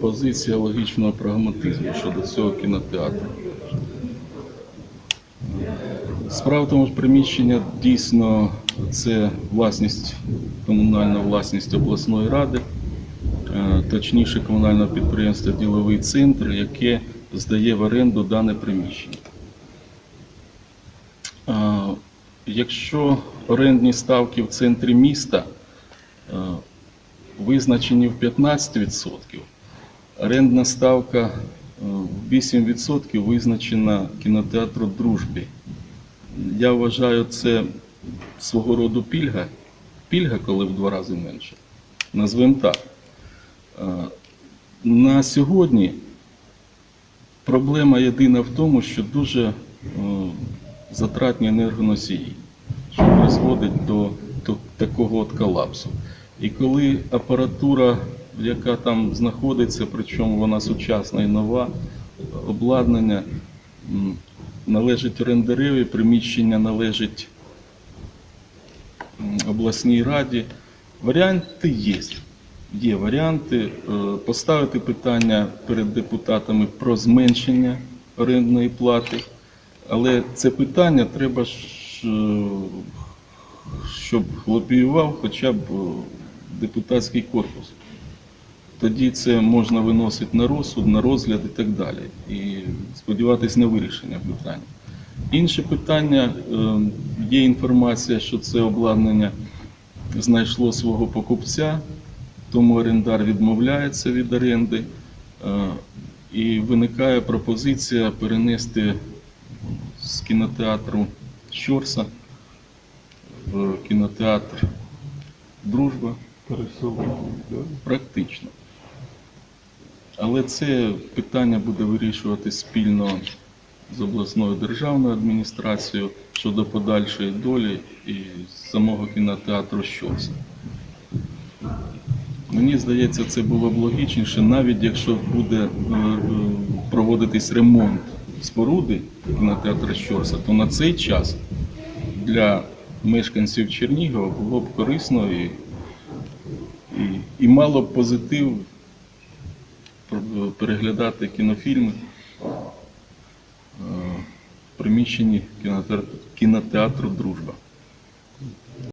позиція логічного прагматизму щодо цього кінотеатру. Справа в тому, що приміщення дійсно це власність, комунальна власність обласної ради, е, точніше комунального підприємства Діловий центр, яке здає в оренду дане приміщення. Е, Якщо орендні ставки в центрі міста е, визначені в 15%, орендна ставка е, в 8% визначена кінотеатру Дружбі. Я вважаю, це свого роду пільга. Пільга, коли в два рази менше. Назвемо так. Е, На сьогодні проблема єдина в тому, що дуже е, затратні енергоносії, що призводить до такого от колапсу. І коли апаратура, яка там знаходиться, причому вона сучасна і нова, обладнання належить орендареві, приміщення належить обласній раді. Варіанти є. Є варіанти е, поставити питання перед депутатами про зменшення орендної плати, але це питання треба, е, щоб лобіював хоча б е, депутатський корпус. Тоді це можна виносити на розсуд, на розгляд і так далі. І сподіватись на вирішення питання. Інше питання, е, є інформація, що це обладнання знайшло свого покупця, тому орендар відмовляється від оренди. е, І виникає пропозиція перенести з кінотеатру Щорса в кінотеатр Дружба. Практично. Але це питання буде вирішувати спільно з обласною державною адміністрацією щодо подальшої долі і самого кінотеатру Щорса. Мені здається, це було б логічніше, навіть якщо буде е, е, проводитись ремонт споруди кінотеатру Щорса, то на цей час для мешканців Чернігова було б корисно і і, і мало позитив переглядати кінофільми е, в приміщенні кінотеатру Дружба.